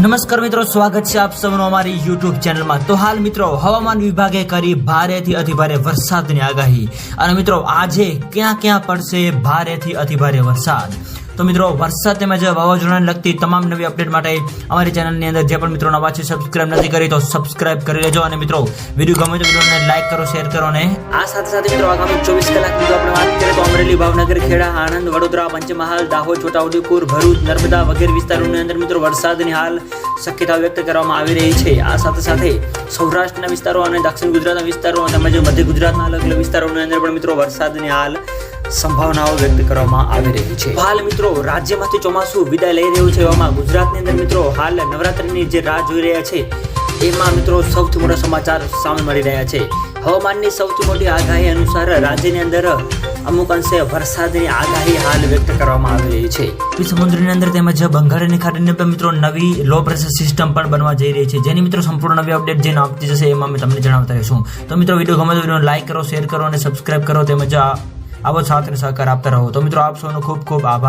નમસ્કાર મિત્રો, સ્વાગત છે આપ સૌનું અમારી યુટ્યુબ ચેનલમાં. તો હાલ મિત્રો, હવામાન વિભાગે કરી ભારેથી અતિભારે વરસાદની આગાહી. અને મિત્રો, આજે ક્યાં ક્યાં પડશે ભારેથી અતિભારે વરસાદ? તો મિત્રો, વરસાદ તેમજ વાવાઝોડાને લગતી તમામ નવી અપડેટ માટે અમારી ચેનલની અંદર જે પણ મિત્રો નવા છે સબસ્ક્રાઇબ નથી કરી તો સબસ્ક્રાઇબ કરી લેજો. અને મિત્રો, વીડિયો ગમે તો વિડીયોને લાઇક કરો શેર કરો અને આ સાથે સાથે મિત્રો, આગામી ચોવીસ કલાક મિત્રો આપણે વાત કરીએ તો અમરેલી, ભાવનગર, ખેડા, આણંદ, વડોદરા, પંચમહાલ, દાહોદ, છોટાઉદેપુર, ભરૂચ, નર્મદા વગેરે વિસ્તારોની અંદર મિત્રો વરસાદની હાલ શક્યતા વ્યક્ત કરવામાં આવી રહી છે. આ સાથે સાથે સૌરાષ્ટ્રના વિસ્તારો અને દક્ષિણ ગુજરાતના વિસ્તારો તેમજ મધ્ય ગુજરાતના અલગ અલગ વિસ્તારોની અંદર પણ મિત્રો વરસાદની હાલ સંભાવનાઓ વ્યક્ત કરવામાં આવી રહી છે. હાલ મિત્રો રાજ્યમાંથી ચોમાસું વિદાય લઈ રહ્યું છે એવામાં ગુજરાતની અંદર મિત્રો હાલ નવરાત્રિની જે રાહ જોઈ રહ્યા છે એમાં મિત્રો સૌથી મોટા સમાચાર સામે મળી રહ્યા છે. હવામાનની સૌથી મોટી આગાહી અનુસાર રાજ્યની અંદર અમુક અંશે વરસાદની આગાહી હાલ વ્યક્ત કરવામાં આવી રહી છે. અરબી સમુદ્રની અંદર તેમજ બંગાળની ખાડીને પણ મિત્રો નવી લો પ્રેશર સિસ્ટમ પણ બનવા જઈ રહી છે. જેની મિત્રો સંપૂર્ણ નવી અપડેટ જેને આપતી જશે એમાં અમે તમને જણાવતા રહીશું. તો મિત્રો વીડિયો ગમે તો વીડિયો લાઈક કરો શેર કરો અને સબસ્ક્રાઇબ કરો તેમજ આ આવો સાથ અને સહકાર આપતા રહો. તો મિત્રો આપ સૌનો ખૂબ ખૂબ આભાર.